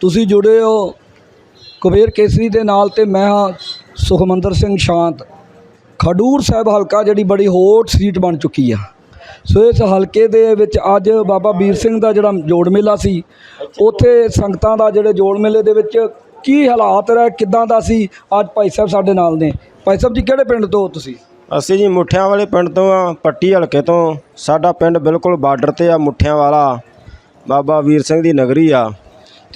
ਤੁਸੀਂ ਜੁੜੇ ਹੋ ਕੁਬੇਰ ਕੇਸਰੀ ਦੇ ਨਾਲ ਤੇ ਮੈਂ ਹਾਂ ਸੁਖਮੰਦਰ ਸਿੰਘ ਸ਼ਾਂਤ। ਖਡੂਰ ਸਾਹਿਬ ਹਲਕਾ ਜਿਹੜੀ ਬੜੀ ਹੋਟ ਸੀਟ ਬਣ ਚੁੱਕੀ ਆ। ਸੋ ਇਸ ਹਲਕੇ ਦੇ ਵਿੱਚ ਅੱਜ ਬਾਬਾ ਵੀਰ ਸਿੰਘ ਦਾ ਜਿਹੜਾ ਜੋੜ ਮੇਲਾ ਸੀ, ਉੱਥੇ ਸੰਗਤਾਂ ਦਾ ਜਿਹੜੇ ਜੋੜ ਮੇਲੇ ਦੇ ਵਿੱਚ ਕੀ ਹਾਲਾਤ ਰਹਿ, ਕਿੱਦਾਂ ਦਾ ਸੀ, ਅੱਜ ਭਾਈ ਸਾਹਿਬ ਸਾਡੇ ਨਾਲ ਨੇ। ਭਾਈ ਸਾਹਿਬ ਜੀ, ਕਿਹੜੇ ਪਿੰਡ ਤੋਂ ਹੋ ਤੁਸੀਂ? ਅਸੀਂ ਜੀ ਮੁੱਠਿਆਂ ਵਾਲੇ ਪਿੰਡ ਤੋਂ ਆ, ਪੱਟੀ ਹਲਕੇ ਤੋਂ। ਸਾਡਾ ਪਿੰਡ ਬਿਲਕੁਲ ਬਾਰਡਰ ਤੇ ਆ, ਮੁੱਠਿਆਂ ਵਾਲਾ। ਬਾਬਾ ਵੀਰ ਸਿੰਘ ਦੀ ਨਗਰੀ ਆ।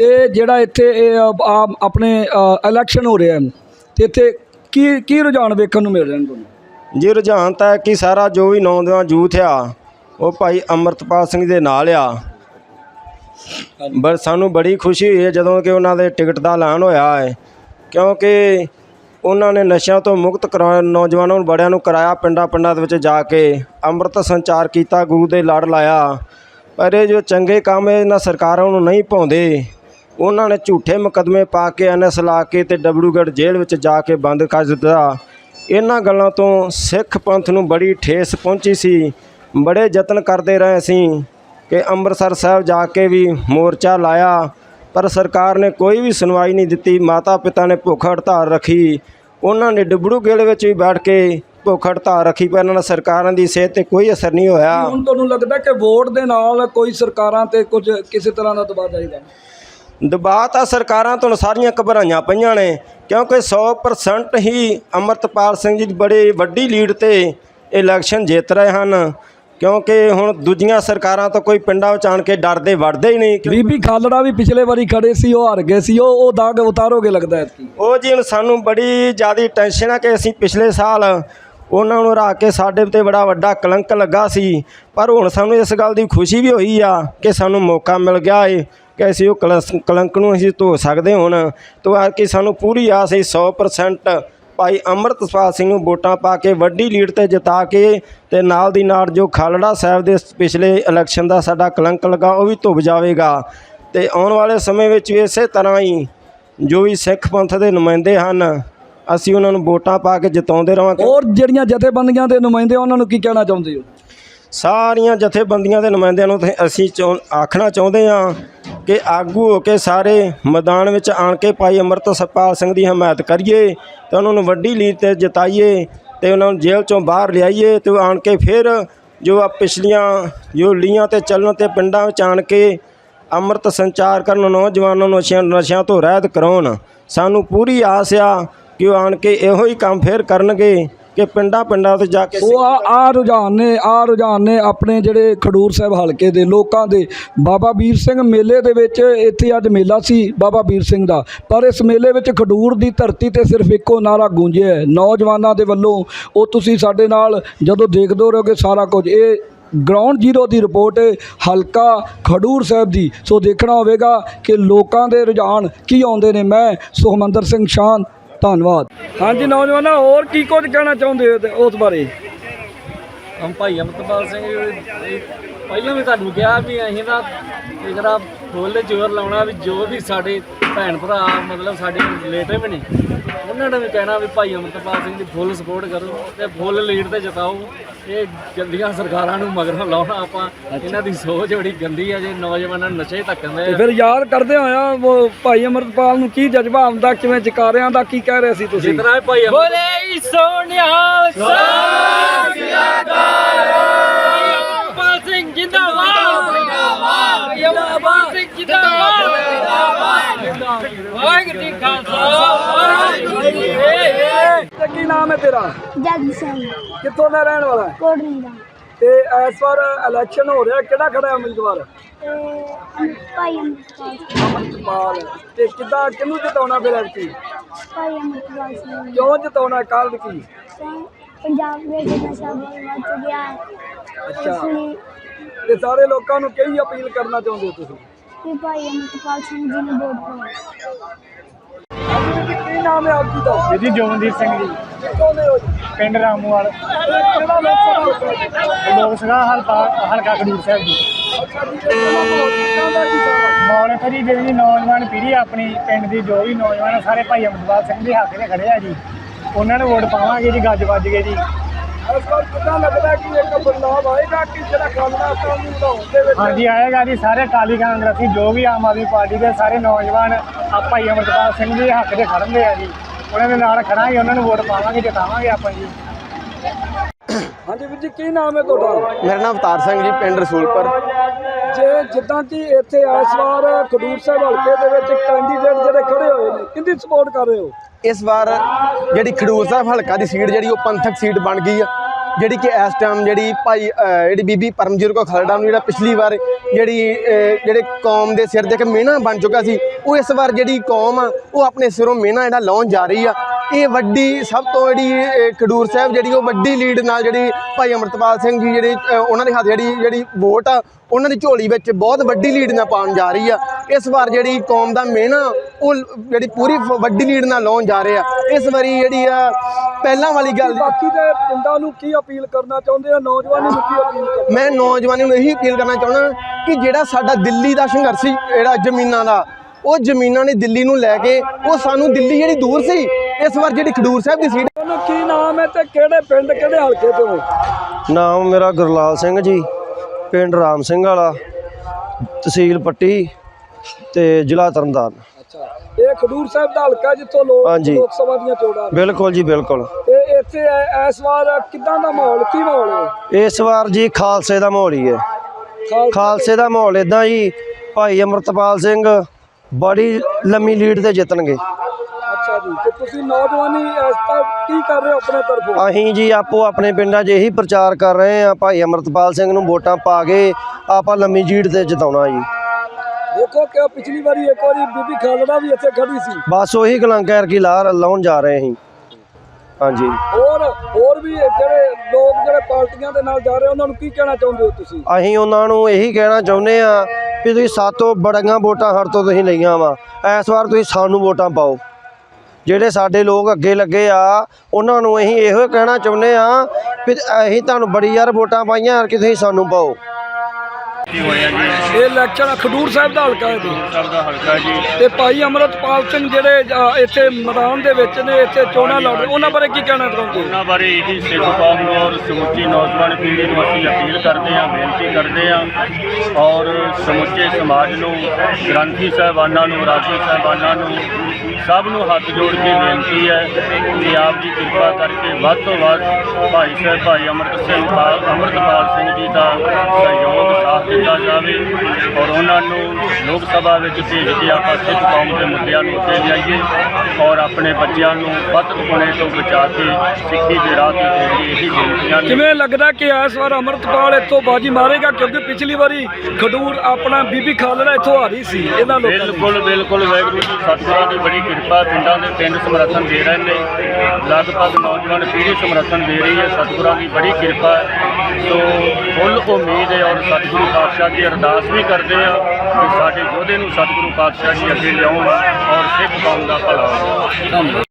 ਤੇ ਜਿਹੜਾ ਇੱਥੇ ਇਹ ਆ ਆਪਣੇ ਇਲੈਕਸ਼ਨ ਹੋ ਰਿਹਾ ਤੇ ਇੱਥੇ ਕੀ ਕੀ ਰੁਝਾਨ ਵੇਖਣ ਨੂੰ ਮਿਲ ਰਹੇ ਨੇ ਤੁਹਾਨੂੰ? ਜੀ ਰੁਝਾਨ ਤਾਂ ਕਿ ਸਾਰਾ ਜੋ ਵੀ ਨੌਜਵਾਨ ਯੂਥ ਆ ਉਹ ਭਾਈ ਅਮਰਤਪਾਲ ਸਿੰਘ ਦੇ ਨਾਲ ਆ। ਪਰ ਸਾਨੂੰ ਬੜੀ ਖੁਸ਼ੀ ਹੋਈ ਹੈ ਜਦੋਂ ਕਿ ਉਹਨਾਂ ਦੇ ਟਿਕਟ ਦਾ ਐਲਾਨ ਹੋਇਆ ਹੈ। ਕਿਉਂਕਿ ਉਹਨਾਂ ਨੇ ਨਸ਼ਿਆਂ ਤੋਂ ਮੁਕਤ ਕਰਾ ਨੌਜਵਾਨਾਂ ਨੂੰ ਬੜਿਆਂ ਨੂੰ ਕਰਾਇਆ ਪਿੰਡਾਂ ਪਿੰਡਾਂ ਦੇ ਵਿੱਚ ਜਾ ਕੇ। ਅੰਮ੍ਰਿਤ ਸੰਚਾਰ ਕੀਤਾ ਗੁਰੂ ਦੇ ਲੜ ਲਾਇਆ। ਪਰ ਇਹ ਜੋ ਚੰਗੇ ਕੰਮ ਇਹਨਾਂ ਸਰਕਾਰਾਂ ਨੂੰ ਨਹੀਂ ਪਾਉਂਦੇ ਉਹਨਾਂ ਨੇ ਝੂਠੇ ਮੁਕਦਮੇ ਪਾ ਕੇ ਐਨਐਸ ਲਾ ਕੇ ਤੇ ਡਬਲੂਗੜ੍ਹ ਜੇਲ੍ਹ ਵਿੱਚ ਜਾ ਕੇ ਬੰਦ ਕਰ ਦਿੱਤਾ। ਇਹਨਾਂ ਗੱਲਾਂ ਤੋਂ ਸਿੱਖ ਪੰਥ ਨੂੰ ਬੜੀ ਠੇਸ ਪਹੁੰਚੀ ਸੀ। ਬੜੇ ਯਤਨ ਕਰਦੇ ਰਹੇ ਅਸੀਂ ਕਿ ਅੰਮ੍ਰਿਤਸਰ ਸਾਹਿਬ ਜਾ ਕੇ ਵੀ ਮੋਰਚਾ ਲਾਇਆ, ਪਰ ਸਰਕਾਰ ਨੇ ਕੋਈ ਵੀ ਸੁਣਵਾਈ ਨਹੀਂ ਦਿੱਤੀ। ਮਾਤਾ ਪਿਤਾ ਨੇ ਭੁੱਖ ਹੜਤਾਲ ਰੱਖੀ। ਉਹਨਾਂ ਨੇ ਡਬੜੂ ਗੇੜ ਵਿੱਚ ਵੀ ਬੈਠ ਕੇ ਭੁੱਖ ਹੜਤਾਲ ਰੱਖੀ, ਪਰ ਇਹਨਾਂ ਨਾਲ ਸਰਕਾਰਾਂ ਦੀ ਸਿਹਤ ਤੇ ਕੋਈ ਅਸਰ ਨਹੀਂ ਹੋਇਆ। ਹੁਣ ਤੁਹਾਨੂੰ ਲੱਗਦਾ ਕਿ ਵੋਟ ਦੇ ਨਾਲ ਕੋਈ ਸਰਕਾਰਾਂ ਤੇ ਕੁਝ ਕਿਸੇ ਤਰ੍ਹਾਂ ਦਾ ਦਬਾਅ ਚਾਹੀਦਾ ਦਬਾਅ ਤਾਂ ਸਰਕਾਰਾਂ ਤੋਂ ਸਾਰੀਆਂ ਘਬਰਾਈਆਂ ਪਈਆਂ ਨੇ ਕਿਉਂਕਿ 100% ਹੀ ਅਮਰਤਪਾਲ ਸਿੰਘ ਜੀ ਬੜੀ ਵੱਡੀ ਲੀਡ ਤੇ ਇਲੈਕਸ਼ਨ ਜਿੱਤ ਰਹੇ ਹਨ। ਕਿਉਂਕਿ ਹੁਣ ਦੂਜੀਆਂ ਸਰਕਾਰਾਂ ਤੋਂ ਕੋਈ ਪਿੰਡਾਂ ਵਿੱਚ ਆਣ ਕੇ ਡਰਦੇ ਵੜਦੇ ਹੀ ਨਹੀਂ ਬੀਬੀ ਖਾਲੜਾ ਵੀ ਪਿਛਲੇ ਵਾਰੀ ਖੜੇ ਸੀ ਉਹ ਹਾਰ ਗਏ ਸੀ ਉਹ ਉਹ ਦਾਗ ਉਤਾਰੋਗੇ ਲੱਗਦਾ। ਉਹ ਜੀ ਹੁਣ ਸਾਨੂੰ ਬੜੀ ਜ਼ਿਆਦਾ ਟੈਨਸ਼ਨ ਆ ਕਿ ਅਸੀਂ ਪਿਛਲੇ ਸਾਲ ਉਹਨਾਂ ਨੂੰ ਹਰਾ ਕੇ ਸਾਡੇ ਤੇ ਬੜਾ ਵੱਡਾ ਕਲੰਕ ਲੱਗਾ ਸੀ ਪਰ ਹੁਣ ਸਾਨੂੰ ਇਸ ਗੱਲ ਦੀ ਖੁਸ਼ੀ ਵੀ ਹੋਈ ਆ ਕਿ ਸਾਨੂੰ ਮੌਕਾ ਮਿਲ ਗਿਆ ਏ। ਕਿ ਅਸੀਂ ਉਹ ਕਲਸ- ਕਲੰਕ ਨੂੰ ਅਸੀਂ ਧੋ ਸਕਦੇ ਹੁਣ। ਤੋਂ ਆ ਕਿ ਸਾਨੂੰ ਪੂਰੀ ਆਸ ਹੈ 100% ਭਾਈ ਅੰਮ੍ਰਿਤਪਾਲ ਸਿੰਘ ਨੂੰ ਵੋਟਾਂ ਪਾ ਕੇ ਵੱਡੀ ਲੀਡ ਤੇ ਜਿਤਾ ਕੇ ਤੇ ਨਾਲ ਦੀ ਨਾਲ ਜੋ ਖਾਲੜਾ ਸਾਹਿਬ ਦੇ ਪਿਛਲੇ ਇਲੈਕਸ਼ਨ ਦਾ ਸਾਡਾ ਕਲੰਕ ਲੱਗਾ, ਉਹ ਵੀ ਧੁੱਬ ਜਾਵੇਗਾ। ਤੇ ਆਉਣ ਵਾਲੇ ਸਮੇਂ ਵਿੱਚ ਵੀ ਇਸੇ ਤਰ੍ਹਾਂ ਹੀ ਜੋ ਵੀ ਸਿੱਖ ਪੰਥ ਦੇ ਨੁਮਾਇੰਦੇ ਹਨ, ਅਸੀਂ ਉਹਨਾਂ ਨੂੰ ਵੋਟਾਂ ਪਾ ਕੇ ਜਿਤਾਉਂਦੇ ਰਵਾਂਗੇ। ਹੋਰ ਜਿਹੜੀਆਂ ਜਥੇਬੰਦੀਆਂ ਦੇ ਨੁਮਾਇੰਦੇ ਉਹਨਾਂ ਨੂੰ ਕੀ ਕਹਿਣਾ ਚਾਹੁੰਦੇ ਹੋ? ਸਾਰੀਆਂ ਜਥੇਬੰਦੀਆਂ ਦੇ ਨੁਮਾਇੰਦਿਆਂ ਨੂੰ ਅਸੀਂ ਚਾਹੁੰ, ਆਖਣਾ ਚਾਹੁੰਦੇ ਹਾਂ ਕਿ ਆਗੂ ਹੋ ਕੇ ਸਾਰੇ ਮੈਦਾਨ ਵਿੱਚ ਆਣ ਕੇ ਭਾਈ ਅੰਮ੍ਰਿਤਪਾਲ ਸਿੰਘ ਦੀ ਹਮਾਇਤ ਕਰੀਏ ਤੇ ਉਹਨਾਂ ਨੂੰ ਵੱਡੀ ਲੀਡ ਤੇ ਜਿਤਾਈਏ ਤੇ ਉਹਨਾਂ ਨੂੰ ਜੇਲ੍ਹ ਚੋਂ ਬਾਹਰ ਲਿਆਈਏ ਤੇ ਉਹ ਆਣ ਕੇ ਫਿਰ ਜੋ ਆ ਪਿਛਲੀਆਂ ਜੋ ਲੀਆਂ ਤੇ ਚੱਲਣ ਤੇ ਪਿੰਡਾਂ ਵਿੱਚ ਆਣ ਕੇ ਅੰਮ੍ਰਿਤ ਸੰਚਾਰ ਕਰਨ, ਨੌਜਵਾਨਾਂ ਨੂੰ ਨਸ਼ਿਆਂ ਨਸ਼ਿਆਂ ਤੋਂ ਰਹਿਤ ਕਰਾਉਣ। ਸਾਨੂੰ ਪੂਰੀ ਆਸ ਆ ਕਿ ਉਹ ਆਣ ਕੇ ਇਹੋ ਹੀ ਕੰਮ ਫੇਰ ਕਰਨਗੇ। ਕਿ ਪਿੰਡਾਂ ਪਿੰਡਾਂ ਤੇ ਜਾ ਕੇ ਉਹ ਆ ਆ ਰੁਝਾਨ ਨੇ ਆ ਰੁਝਾਨ ਨੇ ਆਪਣੇ ਜਿਹੜੇ ਖਡੂਰ ਸਾਹਿਬ ਹਲਕੇ ਦੇ ਲੋਕਾਂ ਦੇ। ਬਾਬਾ ਵੀਰ ਸਿੰਘ ਮੇਲੇ ਦੇ ਵਿੱਚ ਇੱਥੇ ਅੱਜ ਮੇਲਾ ਸੀ ਬਾਬਾ ਵੀਰ ਸਿੰਘ ਦਾ। ਪਰ ਇਸ ਮੇਲੇ ਵਿੱਚ ਖਡੂਰ ਦੀ ਧਰਤੀ ਤੇ ਸਿਰਫ ਇੱਕੋ ਨਾਰਾ ਗੂੰਜਿਆ ਹੈ। ਨੌਜਵਾਨਾਂ ਦੇ ਵੱਲੋਂ ਉਹ ਤੁਸੀਂ ਸਾਡੇ ਨਾਲ ਜਦੋਂ ਦੇਖਦੇ ਰਹੋਗੇ ਸਾਰਾ ਕੁਝ। ਇਹ ਗਰਾਊਂਡ ਜ਼ੀਰੋ ਦੀ ਰਿਪੋਰਟ ਹੈ ਹਲਕਾ ਖਡੂਰ ਸਾਹਿਬ ਦੀ। ਸੋ ਦੇਖਣਾ ਹੋਵੇਗਾ ਕਿ ਲੋਕਾਂ ਦੇ ਰੁਝਾਨ ਕੀ ਆਉਂਦੇ ਨੇ। ਮੈਂ ਸੁਖਮੰਦਰ ਸਿੰਘ ਸ਼ਾਨ ਧੰਨਵਾਦ। ਹਾਂਜੀ ਨੌਜਵਾਨਾਂ ਹੋਰ ਕੀ ਕੁਝ ਕਹਿਣਾ ਚਾਹੁੰਦੇ ਹੋ ਉਸ ਬਾਰੇ? ਹਮ ਭਾਈ ਅਮਰਤਪਾਲ ਸਿੰਘ ਪਹਿਲਾਂ ਵੀ ਤੁਹਾਨੂੰ ਕਿਹਾ ਵੀ ਅਸੀਂ ਤਾਂ ਇਹ ਜਿਹੜਾ ਫੁੱਲ ਜ਼ੋਰ ਲਾਉਣਾ ਵੀ ਜੋ ਵੀ ਸਾਡੇ ਭੈਣ ਭਰਾ ਮਤਲਬ ਸਾਡੇ ਰਿਲੇਟਿਵ ਨੇ ਉਹਨਾਂ ਨੇ ਵੀ ਕਹਿਣਾ ਵੀ ਭਾਈ ਅਮਰਤਪਾਲ ਸਿੰਘ ਦੀ ਫੁੱਲ ਸਪੋਰਟ ਕਰੋ ਤੇ ਫੁੱਲ ਲੀਡ ਤੇ ਜਿਤਾਓ। ਇਹ ਗੰਦੀਆਂ ਸਰਕਾਰਾਂ ਨੂੰ ਮਗਰੋਂ ਲਾਉਣਾ ਆਪਾਂ ਇਹਨਾਂ ਦੀ ਸੋਚ ਬੜੀ ਗੰਦੀ ਹੈ ਜੇ ਨੌਜਵਾਨਾਂ ਨੂੰ ਨਸ਼ੇ ਧੱਕਣ ਤੇ ਦੇ ਫਿਰ ਯਾਦ ਕਰਦੇ ਹੋਇਆ ਉਹ ਭਾਈ ਅਮਰਪਾਲ ਨੂੰ ਕੀ ਜਜ਼ਬਾ ਆਉਂਦਾ ਕਿਵੇਂ ਜਕਾਰਿਆਂ ਦਾ ਕੀ ਕਹਿ ਰਹੇ ਸੀ ਤੁਸੀਂ? ਜਿਤਨਾ ਭਾਈ ਬੋਲੇ ਸੋਨਿਆ ਅਮਰਤਪਾਲ ਸਿੰਘ ਜਿੰਦਾਬਾਦ ਜਿੰਦਾਬਾਦ ਅਮਰਤਪਾਲ ਸਿੰਘ ਜਿੰਦਾਬਾਦ ਵਾਹਿਗੁਰੂ ਜੀ ਕਾ ਖਾਲਸਾ ਵਾਹਿਗੁਰੂ ਜੀ ਕੀ ਫਤਿਹ ਤੇ ਕੀ ਨਾਮ ਹੈ ਤੇਰਾ? ਜੱਗ ਸਿੰਘ। ਕਿੱਥੋਂ ਦਾ ਰਹਿਣ ਵਾਲਾ ਹੈ? ਕੋਟਰੀ ਦਾ। ਤੇ ਇਸ ਵਾਰ ਇਲੈਕਸ਼ਨ ਹੋ ਰਿਹਾ ਕਿਹੜਾ ਖੜਾ ਹੈ ਉਮੀਦਵਾਰ? ਤੇ ਅਮ- ਭਾਈ ਅਮਰਪਾਲ ਸਿੰਘ। ਅਮਰਪਾਲ। ਤੇ ਕਿੱਦਾਂ ਕਿਹਨੂੰ ਜਿਤਾਉਣਾ ਫਿਰ ਐਤਕੀ ਭਾਈ ਅਮਰਪਾਲ ਸਿੰਘ। ਕਿਉਂ ਜਿਤਾਉਣਾ ਕਾਰਨ ਕੀ? ਸਿੰਘ ਪੰਜਾਬ ਵਿੱਚ ਨਸ਼ਾ ਬਹੁਤ ਵੱਧ ਚੁੱਕਿਆ ਹੈ ਅੱਛਾ। ਇਸ ਲਈ ਤੇ ਸਾਰੇ ਲੋਕਾਂ ਨੂੰ ਕਈ ਅਪੀਲ ਕਰਨਾ ਚਾਹੁੰਦੇ ਹੋ ਤੁਸੀਂ? ਕਿ ਭਾਈ ਅਮਰਪਾਲ ਸਿੰਘ ਜੀ ਨੂੰ ਵੋਟ ਪਾਓ। ਹਾਂਜੀ ਜੀ, ਕੀ ਨਾਮ ਹੈ ਆਪ ਜੀ ਦਾ ਜੀ ਜੋਨਦੀਪ ਸਿੰਘ ਜੀ। ਕਿੱਥੋਂ ਦੇ ਹੋ ਜੀ ਪਿੰਡ ਰਾਮੂਵਾਲ। ਤੇ ਕਿਹੜਾ ਲੋਕ ਸਭਾ ਹਲਕਾ? ਲੋਕ ਸਭਾ ਹਲਕਾ ਹਲਕਾ ਖਡੂਰ ਸਾਹਿਬ ਜੀ। ਅੱਛਾ ਜੀ ਤੇ ਕਿਹੜਾ ਮਾਹੌਲ ਕਿੱਦਾਂ ਦਾ ਜੀ ਸਾਰਾ ਮੌਲ ਖਰੀ ਦੇ ਨੌਜਵਾਨ ਪੀੜ੍ਹੀ ਆਪਣੀ ਪਿੰਡ ਦੀ ਜੋ ਵੀ ਨੌਜਵਾਨ ਆ, ਸਾਰੇ ਭਾਈ ਅਮਰਪਾਲ ਸਿੰਘ ਦੇ ਹੱਕ 'ਤੇ ਖੜੇ ਆ ਜੀ। ਉਹਨਾਂ ਨੂੰ ਵੋਟ ਪਾਵਾਂਗੇ ਜੀ ਗੱਜ ਵੱਜ ਕੇ ਜੀ। ਇਸ ਵਾਰ ਕਿੱਦਾਂ ਲੱਗਦਾ ਕਿ ਇੱਕ ਬਦਲਾਅ ਆਏਗਾ ਕਿ ਜਿਹੜਾ ਖਾਲਸਾ ਕੰਮ ਨੂੰ ਵਧਾਉਣ ਦੇ ਵਿੱਚ ਹਾਂਜੀ ਆਏਗਾ ਜੀ। ਸਾਰੇ ਕਾਲੀ ਕਾਂਗਰਸੀ ਜੋ ਵੀ ਆਮ ਆਦਮੀ ਪਾਰਟੀ ਦੇ ਸਾਰੇ ਨੌਜਵਾਨ ਆ ਭਾਈ ਅਮਰਪਾਲ ਸਿੰਘ ਜੀ ਦੇ ਹੱਕ ਦੇ ਖੜਨਦੇ ਆ ਜੀ। ਉਹਨਾਂ ਦੇ ਨਾਲ ਖੜਾਂਗੇ ਉਹਨਾਂ ਨੂੰ ਵੋਟ ਪਾਵਾਂਗੇ ਜਿਤਾਵਾਂਗੇ ਆਪਾਂ ਜੀ। ਹਾਂਜੀ ਵੀਰ ਜੀ ਕੀ ਨਾਮ ਹੈ ਤੁਹਾਡਾ? ਮੇਰਾ ਨਾਮ ਅਵਤਾਰ ਸਿੰਘ ਜੀ ਪਿੰਡ ਰਸੂਲਪੁਰ। ਜੇ ਜਿੱਦਾਂ ਕਿ ਇੱਥੇ ਇਸ ਵਾਰ ਖਡੂਰ ਸਾਹਿਬ ਹਲਕੇ ਦੇ ਵਿੱਚ ਕੈਂਡੀਡੇਟ ਜਿਹੜੇ ਖੜੇ ਹੋਏ ਨੇ ਕਿੰਦੀ ਸਪੋਰਟ ਕਰ ਰਹੇ ਹੋ? ਇਸ ਵਾਰ ਜਿਹੜੀ ਖਡੂਰ ਸਾਹਿਬ ਹਲਕਾ ਦੀ ਸੀਟ ਜਿਹੜੀ ਉਹ ਪੰਥਕ ਸੀਟ ਬਣ ਗਈ ਆ, ਜਿਹੜੀ ਕਿ ਇਸ ਟਾਈਮ ਜਿਹੜੀ ਭਾਈ ਜਿਹੜੀ ਬੀਬੀ ਪਰਮਜੀਤ ਕੋ ਖਲੜਾ ਨੂੰ ਜਿਹੜਾ ਪਿਛਲੀ ਵਾਰ ਜਿਹੜੀ ਜਿਹੜੇ ਕੌਮ ਦੇ ਸਿਰ ਤੇ ਇੱਕ ਮਿਹਣਾ ਬਣ ਚੁੱਕਾ ਸੀ, ਉਹ ਇਸ ਵਾਰ ਜਿਹੜੀ ਕੌਮ ਆ, ਉਹ ਆਪਣੇ ਸਿਰੋਂ ਮਿਹਣਾ ਜਿਹੜਾ ਲਾਉਣ ਜਾ ਰਹੀ ਆ। ਇਹ ਵੱਡੀ ਸਭ ਤੋਂ ਜਿਹੜੀ ਖਡੂਰ ਸਾਹਿਬ ਜਿਹੜੀ ਉਹ ਵੱਡੀ ਲੀਡ ਨਾਲ ਜਿਹੜੀ ਭਾਈ ਅਮਰਤਪਾਲ ਸਿੰਘ ਜੀ ਜਿਹੜੀ ਉਹਨਾਂ ਦੇ ਹੱਥ ਜਿਹੜੀ ਜਿਹੜੀ ਵੋਟ ਆ ਉਹਨਾਂ ਦੀ ਝੋਲੀ ਵਿੱਚ ਬਹੁਤ ਵੱਡੀ ਲੀਡ ਨਾਲ ਪਾਉਣ ਜਾ ਰਹੀ ਆ। ਇਸ ਵਾਰ ਜਿਹੜੀ ਕੌਮ ਦਾ ਮਿਹਣਾ ਉਹ ਜਿਹੜੀ ਪੂਰੀ ਵੱਡੀ ਲੀਡ ਨਾਲ ਲਾਉਣ ਜਾ ਰਹੇ ਆ। ਇਸ ਵਾਰੀ ਜਿਹੜੀ ਆ ਪਹਿਲਾਂ ਵਾਲੀ ਗੱਲ ਬਾਕੀ ਦੇ ਪਿੰਡਾਂ ਨੂੰ ਕੀ ਅਪੀਲ ਕਰਨਾ ਚਾਹੁੰਦੇ ਆ? ਨੌਜਵਾਨੀ ਨੂੰ ਕੀ ਅਪੀਲ ਕਰਨਾ ਮੈਂ ਨੌਜਵਾਨਾਂ ਨੂੰ ਇਹੀ ਅਪੀਲ ਕਰਨਾ ਚਾਹੁੰਦਾ ਕਿ ਜਿਹੜਾ ਸਾਡਾ ਦਿੱਲੀ ਦਾ ਸੰਘਰਸ਼ ਸੀ ਜਿਹੜਾ ਜ਼ਮੀਨਾਂ ਦਾ ਉਹ ਜ਼ਮੀਨਾਂ ਨੇ ਦਿੱਲੀ ਨੂੰ ਲੈ ਕੇ ਉਹ ਸਾਨੂੰ ਦਿੱਲੀ ਜਿਹੜੀ ਦੂਰ ਸੀ ਇਸ ਵਾਰ ਜਿਹੜੀ ਖਡੂਰ ਸਾਹਿਬ ਦੀ ਸੀਟ ਤੁਹਾਨੂੰ ਕੀ ਨਾਮ ਹੈ ਤੇ ਕਿਹੜੇ ਪਿੰਡ ਕਿਹੜੇ ਹਲਕੇ ਤੋਂ ਹੋ? ਨਾਮ ਮੇਰਾ ਗੁਰਲਾਲ ਸਿੰਘ ਜੀ ਪਿੰਡ ਰਾਮ ਸਿੰਘ ਵਾਲਾ ਤਹਿਸੀਲ ਪੱਟੀ ਤੇ ਜ਼ਿਲ੍ਹਾ ਤਰਨਤਾਰਨ। ਅੱਛਾ। ਇਹ ਖਡੂਰ ਸਾਹਿਬ ਦਾ ਹਲਕਾ ਜਿੱਥੋਂ ਲੋਕ ਸਭਾ ਦੀਆਂ ਚੋਣਾਂ। ਬਿਲਕੁਲ ਜੀ ਬਿਲਕੁਲ। ਤੇ ਇੱਥੇ ਇਸ ਵਾਰ ਕਿੱਦਾਂ ਦਾ ਮਾਹੌਲ ਕੀ ਮਾਹੌਲ ਹੈ? ਇਸ ਵਾਰ ਜੀ ਖਾਲਸੇ ਦਾ ਮਾਹੌਲ ਹੀ ਹੈ। ਖਾਲਸਾ ਦਾ ਮਾਹੌਲ ਇਦਾਂ ਜੀ ਭਾਈ ਅਮਰਤਪਾਲ ਸਿੰਘ ਬੜੀ ਲੰਮੀ ਲੀਡ ਤੇ ਜਿੱਤਣਗੇ। ਜੀ। ਤੇ ਤੁਸੀਂ ਨੌਜਵਾਨੀ ਇਸ ਤਾਂ ਕੀ ਕਰ ਰਹੇ ਹੋ ਆਪਣੇ ਤਰਫੋਂ? ਅਸੀਂ ਜੀ ਆਪੋ ਆਪਣੇ ਪਿੰਡਾਂ 'ਚ ਇਹੀ ਪ੍ਰਚਾਰ ਕਰ ਰਹੇ ਆ ਭਾਈ ਅਮਰਤਪਾਲ ਸਿੰਘ ਨੂੰ ਵੋਟਾਂ ਪਾ ਕੇ ਆਪਾਂ ਲੰਮੀ ਜੀੜ ਤੇ ਜਿਤਾਉਣਾ ਜੀ। ਦੇਖੋ ਕਿ ਪਿਛਲੀ ਵਾਰੀ ਇੱਕ ਵਾਰੀ ਬੀਬੀ ਖਾਲੜਾ ਵੀ ਇੱਥੇ ਖੜੀ ਸੀ। ਬਸ ਉਹੀ ਕਲੰਕਰ ਕੀ ਲਾ ਲਾਉਣ ਜਾ ਰਹੇ ਅਸੀਂ। ਹਾਂਜੀ। ਹੋਰ ਹੋਰ ਵੀ ਜਿਹੜੇ ਲੋਕ ਜਿਹੜੇ ਪਾਰਟੀਆਂ ਦੇ ਨਾਲ ਜਾ ਰਹੇ ਉਹਨਾਂ ਨੂੰ ਕੀ ਕਹਿਣਾ ਚਾਹੁੰਦੇ ਹੋ ਤੁਸੀਂ? ਅਸੀਂ ਉਹਨਾਂ ਨੂੰ ਇਹੀ ਕਹਿਣਾ ਚਾਹੁੰਦੇ ਆ ਵੀ ਤੁਸੀਂ ਸਾਤੋਂ ਬੜੀਆਂ ਵੋਟਾਂ ਹਰ ਤੋਂ ਤੁਸੀਂ ਲਈਆਂ ਵਾ। ਇਸ ਵਾਰ ਤੁਸੀਂ ਸਾਨੂੰ ਵੋਟਾਂ ਪਾਓ। ਜਿਹੜੇ ਸਾਡੇ ਲੋਕ ਅੱਗੇ ਲੱਗੇ ਆ, ਉਹਨਾਂ ਨੂੰ ਅਸੀਂ ਇਹੋ ਕਹਿਣਾ ਚਾਹੁੰਦੇ ਆ ਵੀ ਅਸੀਂ ਤੁਹਾਨੂੰ ਬੜੀ ਯਾਰ ਵੋਟਾਂ ਪਾਈਆਂ ਕਿ ਤੁਸੀਂ ਸਾਨੂੰ ਪਾਓ। ਇਹ ਇਲੈਕਸ਼ਨ ਖਡੂਰ ਸਾਹਿਬ ਦਾ ਹਲਕਾ ਹੈ ਜੀ। ਸਾਹਿਬ ਦਾ ਹਲਕਾ ਜੀ। ਤੇ ਭਾਈ ਅਮਰਤਪਾਲ ਸਿੰਘ ਜਿਹੜੇ ਅ, ਇੱਥੇ ਮੈਦਾਨ ਦੇ ਵਿੱਚ ਨੇ ਇੱਥੇ ਚੋਣਾਂ ਲੜ ਰਹੇ ਉਹਨਾਂ ਬਾਰੇ ਕੀ ਕਹਿਣਾ ਚਾਹੁੰਦੇ ਹੋ ਉਹਨਾਂ ਬਾਰੇ ਇਹੀ ਸਿੱਖ ਕੌਮ ਨੂੰ ਔਰ ਸਮੁੱਚੀ ਨੌਜਵਾਨ ਪੀੜ੍ਹੀ ਨੂੰ ਅਸੀਂ ਅਪੀਲ ਕਰਦੇ ਹਾਂ ਬੇਨਤੀ ਕਰਦੇ ਹਾਂ ਔਰ ਸਮੁੱਚੇ ਸਮਾਜ ਨੂੰ ਗ੍ਰੰਥੀ ਸਾਹਿਬਾਨਾਂ ਨੂੰ ਰਾਗੀ ਸਾਹਿਬਾਨਾਂ ਨੂੰ ਸਭ ਨੂੰ ਹੱਥ ਜੋੜ ਕੇ ਬੇਨਤੀ ਹੈ ਕਿ ਆਪ ਜੀ ਕਿਰਪਾ ਕਰਕੇ ਵੱਧ ਤੋਂ ਵੱਧ ਭਾਈ ਸਾਹਿਬ ਭਾਈ ਅਮਰਤ ਸਿੰਘ ਪਾਲ ਅਮਰਤਪਾਲ ਸਿੰਘ ਜੀ ਦਾ ਸਹਿਯੋਗ ਸਾਥ ਦਿੱਤਾ ਜਾਵੇ ਔਰ ਉਹਨਾਂ ਨੂੰ ਲੋਕ ਸਭਾ ਵਿੱਚ ਭੇਜ ਕੇ ਆਪਾਂ ਸਿੱਖ ਕੌਮ ਦੇ ਮੁੱਦਿਆਂ ਨੂੰ ਉੱਤੇ ਲਿਆਈਏ ਔਰ ਆਪਣੇ ਬੱਚਿਆਂ ਨੂੰ ਪੁਣੇ ਤੋਂ ਬਚਾ ਕੇ ਸਿੱਖੀ ਦੇ ਰਾਹ ਤੇ ਤੋਰੀਏ ਇਹੀ ਬੇਨਤੀਆਂ ਨੇ। ਕਿਵੇਂ ਲੱਗਦਾ ਕਿ ਇਸ ਵਾਰ ਅਮਰਤਪਾਲ ਇੱਥੋਂ ਬਾਜੀ ਮਾਰੇਗਾ? ਕਿਉਂਕਿ ਪਿਛਲੀ ਵਾਰੀ ਖਡੂਰ ਆਪਣਾ ਬੀਬੀ ਖਾਲੜਾ ਇੱਥੋਂ ਆ ਰਹੀ ਸੀ ਇਹਨਾਂ ਲੋਕਾਂ ਦੀ। ਬਿਲਕੁਲ ਬਿਲਕੁਲ ਵਾਹਿਗੁਰੂ ਜੀ ਸਤਿਗੁਰਾਂ ਦੀ ਬੜੀ ਕਿਰਪਾ ਪਿੰਡਾਂ ਦੇ ਪਿੰਡ ਸਮਰਥਨ ਦੇ ਰਹੇ ਨੇ। ਲਗਭਗ ਨੌਜਵਾਨ ਪੀੜ੍ਹੀ ਸਮਰਥਨ ਦੇ ਰਹੀ ਹੈ। ਸਤਿਗੁਰਾਂ ਦੀ ਬੜੀ ਕਿਰਪਾ ਹੈ। ਸੋ ਫੁੱਲ ਉਮੀਦ ਹੈ ਔਰ ਸਤਿਗੁਰੂ ਪਾਤਸ਼ਾਹ ਦੀ ਅਰਦਾਸ ਵੀ ਕਰਦੇ ਆ ਕਿ ਸਾਡੇ ਯੋਧੇ ਨੂੰ ਸਤਿਗੁਰੂ ਪਾਤਸ਼ਾਹ ਜੀ ਅੱਗੇ ਲਿਆਉਣ ਔਰ ਸਿੱਖ ਕੌਮ ਦਾ ਭਲਾ ਹੋਵੇ।